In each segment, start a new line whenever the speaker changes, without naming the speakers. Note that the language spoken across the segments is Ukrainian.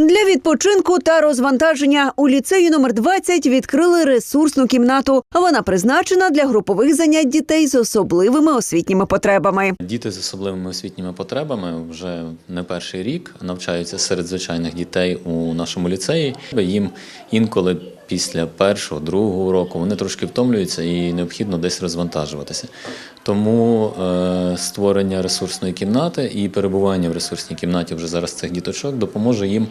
Для відпочинку та розвантаження у ліцеї номер 20 відкрили ресурсну кімнату. Вона призначена для групових занять дітей з особливими освітніми потребами.
Діти з особливими освітніми потребами вже не перший рік навчаються серед звичайних дітей у нашому ліцеї. Їм інколи після першого, другого року вони трошки втомлюються і необхідно десь розвантажуватися. Тому е, створення ресурсної кімнати і перебування в ресурсній кімнаті вже зараз цих діточок допоможе їм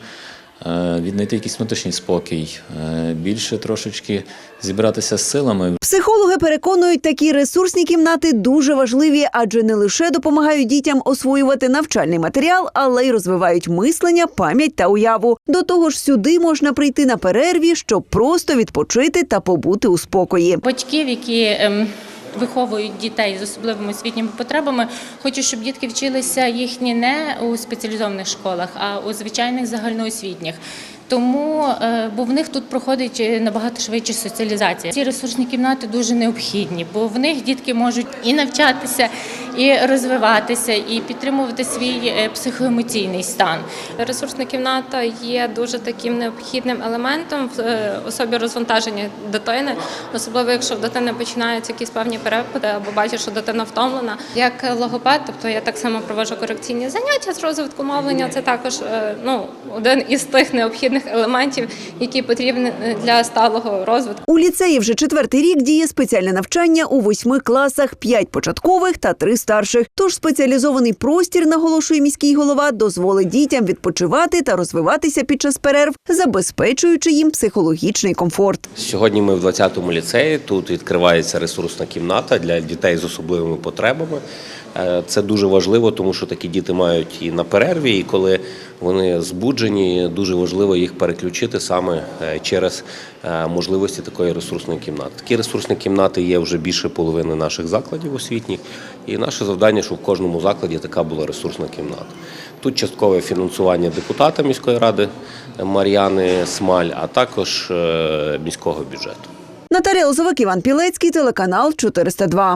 віднайти якийсь внутрішній спокій, е, більше трошечки зібратися з силами,
Психологи переконують, такі ресурсні кімнати дуже важливі, адже не лише допомагають дітям освоювати навчальний матеріал, але й розвивають мислення, пам'ять та уяву. До того ж, сюди можна прийти на перерві, щоб просто відпочити та побути у спокої.
батьків, які ем, виховують дітей з особливими освітніми потребами, хочу, щоб дітки вчилися їхні не у спеціалізованих школах, а у звичайних загальноосвітніх. Тому, е, бо в них тут проходить е, набагато швидше соціалізація. Ці ресурсні кімнати дуже необхідні, бо в них дітки можуть і навчатися, і розвиватися, і підтримувати свій е, психоемоційний стан.
Ресурсна кімната є дуже таким необхідним елементом в особі розвантаження дитини, особливо якщо в дитини починаються якісь певні перепади або бачиш, що дитина втомлена. Як логопед, тобто я так само проводжу корекційні заняття з розвитку мовлення. Це також ну, один із тих необхідних елементів, які потрібні для сталого розвитку.
У ліцеї вже четвертий рік діє спеціальне навчання у восьми класах, п'ять початкових та три старших. Тож спеціалізований простір, наголошує міський голова, дозволить дітям відпочивати та розвиватися під час перерв, забезпечуючи їм психологічний комфорт.
Сьогодні ми в 20-му ліцеї. Тут відкривається ресурсна кімната для дітей з особливими потребами. Е, Це дуже важливо, тому що такі діти мають і на перерві, і коли вони збуджені, дуже важливо їх переключити саме е, через е, можливості такої ресурсної кімнати. Такі ресурсні кімнати є вже більше половини наших закладів освітніх, і наше завдання, щоб в кожному закладі така була ресурсна кімната. Тут часткове фінансування депутата міської ради Мар'яни Смаль, а також е, міського бюджету.
Наталія Лозовик, Іван Пілецький, телеканал 402.